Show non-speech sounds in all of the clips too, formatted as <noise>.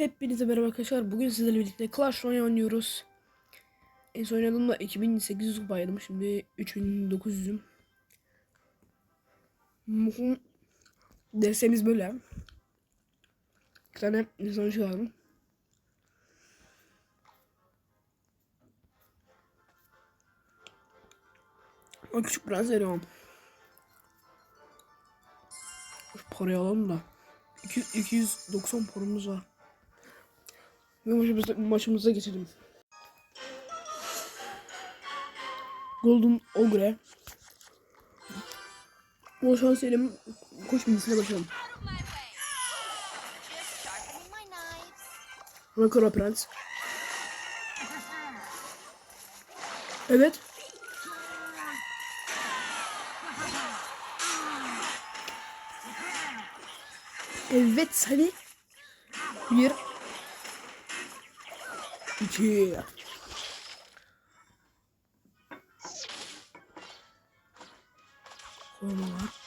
Hepinize merhaba arkadaşlar. Bugün sizlerle birlikte Clash Royale oynuyoruz. En son oynadığımda 2800 kupaydım. Şimdi 3900'üm. Muhum. Derseniz böyle. Bir tane insan çıkardım. O küçük prens veriyorum. Parayı alalım da. 200, 290 paramız var. Maçımıza, maçımıza geçelim. Golden Ogre. Bol şans diyelim. Koş bilgisine başlayalım. Rakara Prens. Evet. Evet hadi. Bir. İki. Koymalar.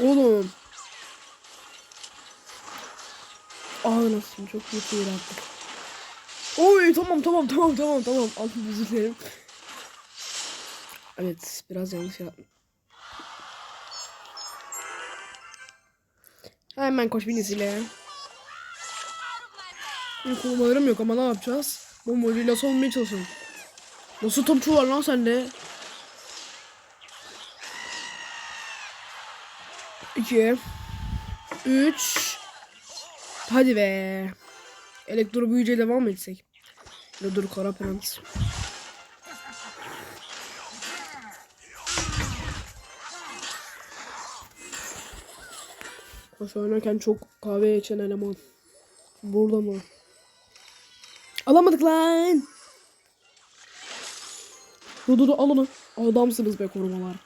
Oğlum. Ağlasın çok kötü yarattık. Oy tamam tamam tamam tamam tamam. Altın özür dilerim. Evet biraz yanlış yaptım. Hemen koş binisiyle. Benim korumalarım yok ama ne yapacağız? Bombacıyla savunmaya çalışalım. Nasıl topçu var lan sende? 2 3 Hadi be. Elektro büyüce devam etsek? Dur kara prens. Koş oynarken çok kahve içen eleman. Burada mı? Alamadık lan. Dur dur dur. Adamsınız be korumalar.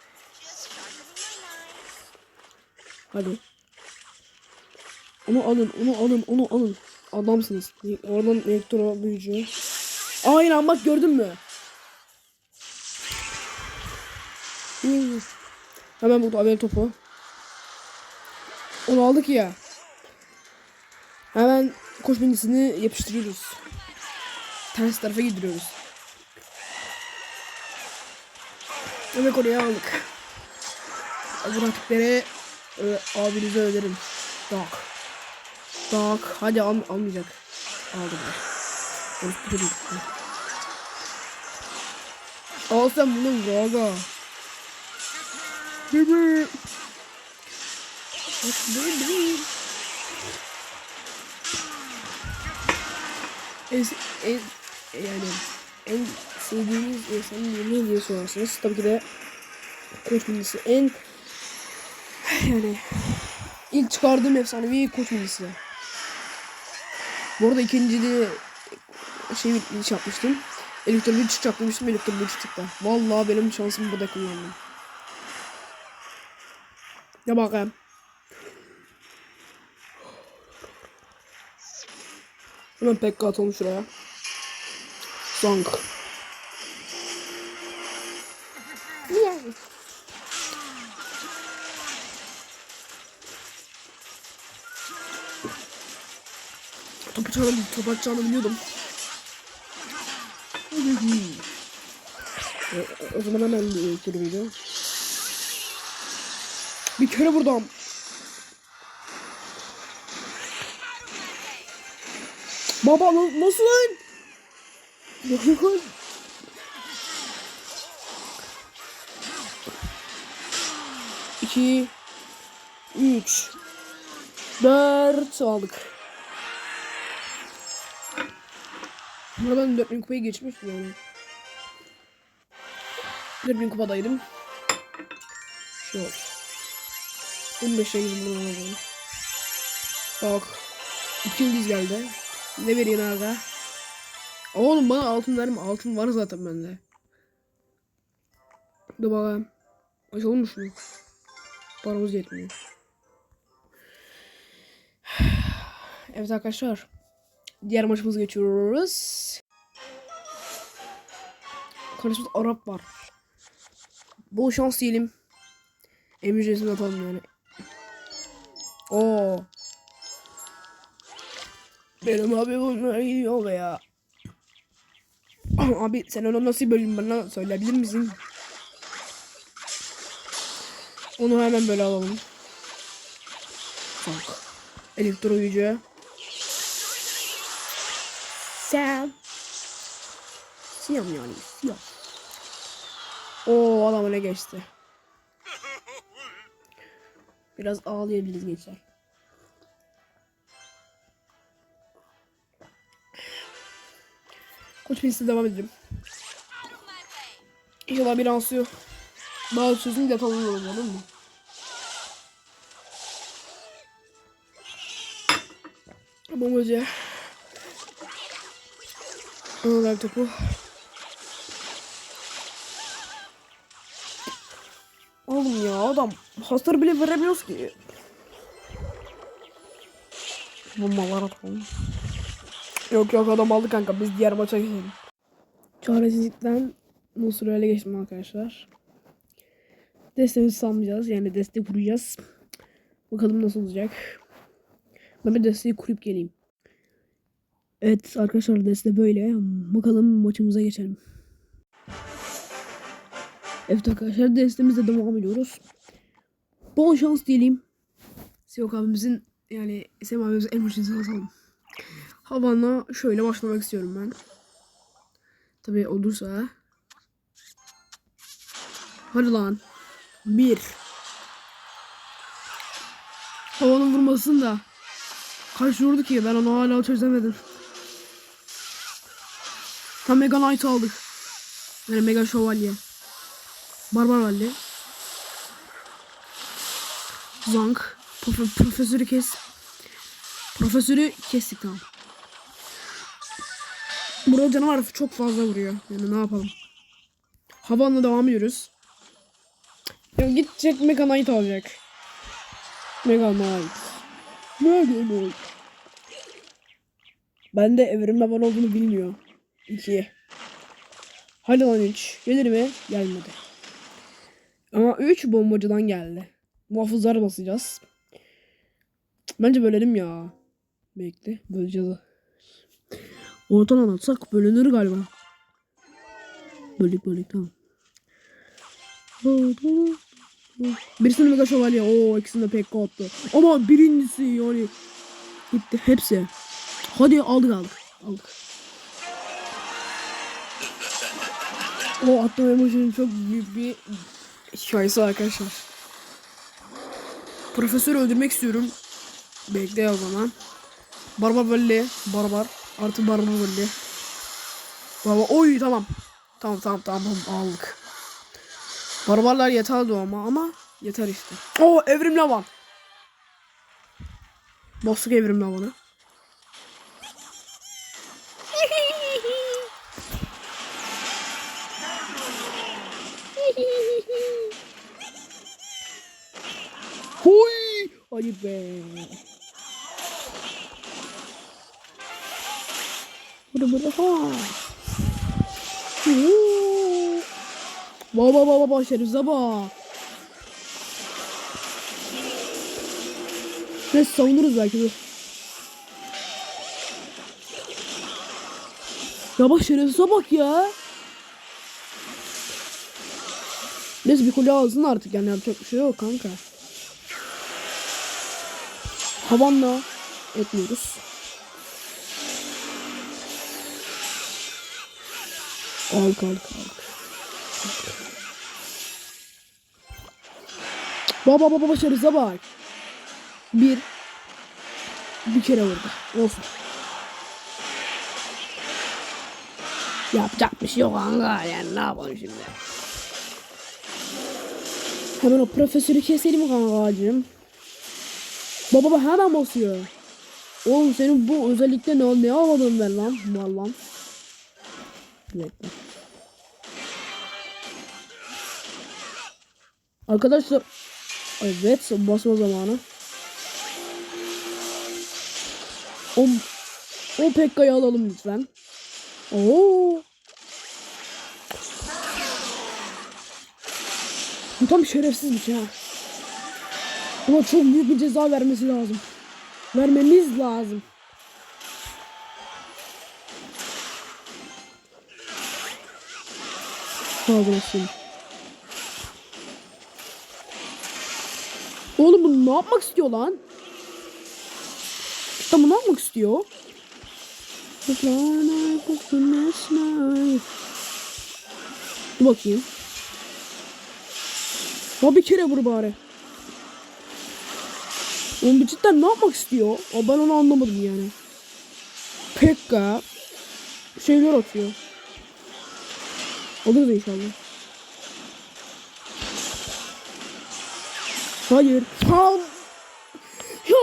Hadi. Onu alın, onu alın, onu alın. Adamsınız. Oradan elektro büyücü. Aynen bak gördün mü? Hemen burada haber topu. Onu aldık ya. Hemen koş binisini yapıştırıyoruz. Ters tarafa gidiyoruz. Demek oraya aldık. Bu rakiplere e, abinize öderim. Dog. Dog. Hadi al, almayacak. Orası bir de gitti. Al sen bunu Gaga. Bebe. En, en, yani en sevdiğiniz insanın yemeği diye sorarsanız tabii ki de koç bilgisi en yani ilk çıkardığım efsanevi koç bilgisi. Bu arada ikinci de şey iş yapmıştım. Bir çıkacak demiştim elektro bir çıktı. Vallahi benim şansımı burada kullandım. Ya bakayım. Hemen pekka atalım şuraya. Zank. Yeah. Top atacağını, top atacağını biliyordum. E, o zaman hemen bir video. Bir kere vurdum. Baba na- nasıl lan? İki, üç, dört aldık. Ama ben 4000 kupayı geçmiştim yani. 4000 kupadaydım. Şu olsun. 15 rengim bunu alalım. Bak. İki yıldız geldi. Ne vereyim aga? Oğlum bana altın verme. Altın var zaten bende. Dur bakalım. Açalım mı şunu? Paramız yetmiyor. <sighs> Evet arkadaşlar. Diğer maçımıza geçiyoruz. Karşımızda Arap var. Bol şans diyelim. Emre'sini atalım yani. Oo. Benim abi bunlar gidiyor be ya. <clears throat> Abi sen onu nasıl bölüm bana söyleyebilir misin? Onu hemen böyle alalım. Bak. Elektro gücü. Sen. Siyam yani. Siyam. Oo adam öne geçti. Biraz ağlayabiliriz gençler. Koç Pils'e devam edelim. İnşallah bir ansıyor. Daha sözünü de tanımıyorum olur mu? Bombacı. Anılar topu. Oğlum ya adam hasar bile veremiyoruz ki. Bombalar atalım. Yok yok adam aldı kanka biz diğer maça geçelim. Çaresizlikten Nusra ele geçtim arkadaşlar. Destemizi salmayacağız yani deste kuracağız. Bakalım nasıl olacak. Ben bir desteği kurup geleyim. Evet arkadaşlar deste böyle. Bakalım maçımıza geçelim. Evet arkadaşlar destemizle devam ediyoruz. Bol şans diyelim. Siyok abimizin yani Sem abimizin en başını asalım. Havanla şöyle başlamak istiyorum ben. Tabi olursa. Hadi lan. Bir. Havanın vurmasın da. Kaç vurdu ki ben onu hala çözemedim. Tam Mega Knight aldık. Yani Mega Şövalye. Barbar Valli. Zank. Profe- profesörü kes. Profesörü kestik tamam. Burada canavar çok fazla vuruyor. Yani ne yapalım. Havanla devam ediyoruz. Ya gidecek Mega Knight alacak. Mega Knight. Mega Knight. Ben de evrimde var olduğunu bilmiyor. 2. Hadi lan 3. Gelir mi? Gelmedi. Ama 3 bombacıdan geldi. Muhafızlara basacağız. Bence bölelim ya. Bekle. Böleceğiz. Ortadan atsak bölünür galiba. Böldük böldük tamam. Birisini mega şövalye. Oo ikisini de pek attı. Ama birincisi yani gitti hepsi. Hadi aldık aldık. Aldık. O attığım emojinin çok büyük bir hikayesi arkadaşlar. Profesörü öldürmek istiyorum. Bekle o zaman. Barbar böyle. Barbar. Artı barbar böyle. Baba oy tamam. Tamam tamam tamam aldık. Barbarlar yeterdi ama ama yeter işte. Oo evrim lavan. Bastık evrim lavanı. Huy! Hadi be. Burada burada ha. Baba baba şerize bak. Neyse savunuruz belki dur. Ya bak şerefsize bak ya. Neyse bir kule alsın artık yani yapacak bir şey yok kanka. Havanla etmiyoruz. Alk alk alk. Baba baba başarıza bak. Bir. Bir kere vurdu. Olsun. Yapacak bir şey yok kanka yani ne yapalım şimdi. Hemen o profesörü keselim kankacığım. Baba baba hemen basıyor. Oğlum senin bu özellikle ne, ne alalım ben lan? Mal lan. Arkadaşlar Evet basma zamanı. O, o Pekka'yı alalım lütfen. Oo. Bu tam şerefsizmiş ha. Buna çok büyük bir ceza vermesi lazım. Vermemiz lazım. Sağ olasın. Oğlum bu ne yapmak istiyor lan? Tam ne yapmak istiyor? Dur bakayım. Ya bir kere vur bari. Oğlum bu cidden ne yapmak istiyor? Aa, ben onu anlamadım yani. Pekka. Şeyler atıyor. Alırız inşallah. Hayır. Ha. Ya.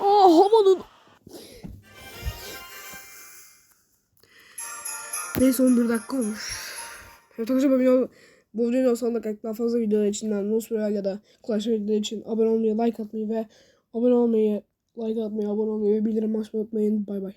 Aa, havanın. Neyse 11 dakika olmuş. Evet arkadaşlar video bu videonun sonunda daha fazla videolar için Nosferatu ya da Clash Royale için abone olmayı, like atmayı ve abone olmayı, like atmayı, abone olmayı bildirim açmayı unutmayın. Bay bay.